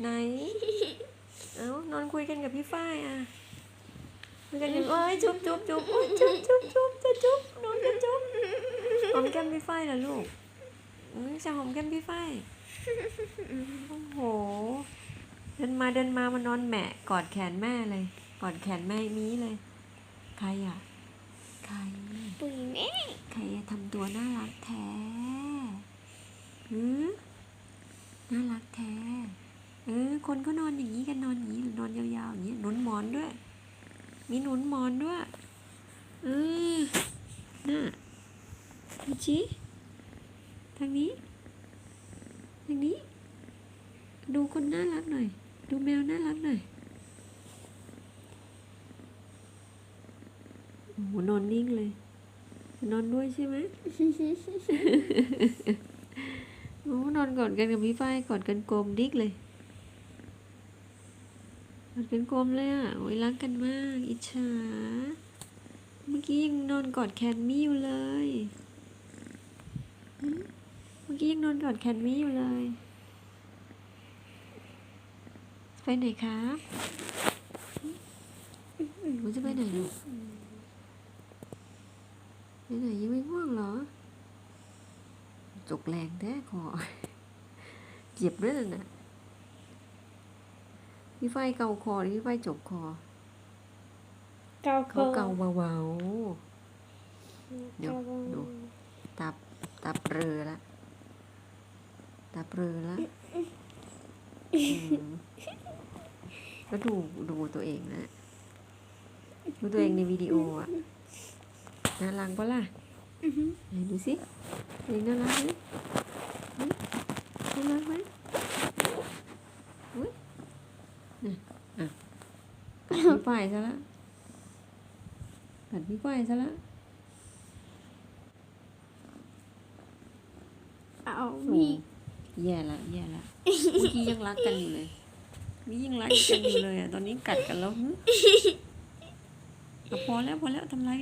ไหน เอ้านอนคุยกันกับพี่ฝ้ายอะคุยกันอยู่เอ้ยจุ๊บจุ๊บจุ๊บอุ๊ยจุ๊บจุ๊บจุ๊บจะจุ๊บนอนจะจุ๊บหอมแก้มพี่ฝ้ายเหรอลูกอุ๊ยจะหอมแก้มพี่ฝ้ายโอ้โห เดินมาเดินมามานอนแหมะกอดแขนแม่เลย กอดแขนแม่นี้เลย ใครอะ ใคร ปุ๋ยแม่ ใครอะทำตัวน่ารักแท้หือน่ารักแท้ เออ คนก็นอนอย่างนี้กันนอนอย่างนี้นอนยาวๆอย่างนี้หนุนหมอนด้วย มีหนุนหมอนด้วยเออน่ะดูชิทางนี้ ทางนี้ ดูคนน่ารักหน่อย ดูแมวน่ารักหน่อยโอ้โหนอนนิ่งเลย นอนด้วยใช่ไหมโอ้นอนกอดกันกับพี่ฝ้ายกอดกันกลมดิ๊กเลย กอดกันกลมเลยอะโอ้ยรักกันมาก อิจฉา เมื่อกี้ยังนอนกอดแคนมี่อยู่เลย เมื่อกี้ยังนอนกอดแคนมี่อยู่เลย ไปไหนครับหนูจะไปไหนลูกไปไหนยังไม่ง่วงเหรอจกแรงแท้คอเจ็บด้วยนั่นน่ะ พี่ไฟเกาคอหรือพี่ไฟจกคอเกาเขาเกาเบาๆเดี๋ยวดูตับตับเรือละตับเรือละอืมแล้วดูดูตัวเองนะ ดูตัวเองในวิดีโออะน่ารักปะล่ะไหนดูสิตัวเองน่ารักไหมหึน่ารักไหมอุ้ยนี่ อะกัดพี่ฝ้ายซะละกัดพี่ฝ้ายซะละเอาโอ้มีแย่ละแย่ละเมื่อกี้ยังรักกันอยู่เลยนี่ยังรักกันอยู่เลยอะตอนนี้กัดกันแล้วหึเอาพอแล้วพอแล้วทำไราย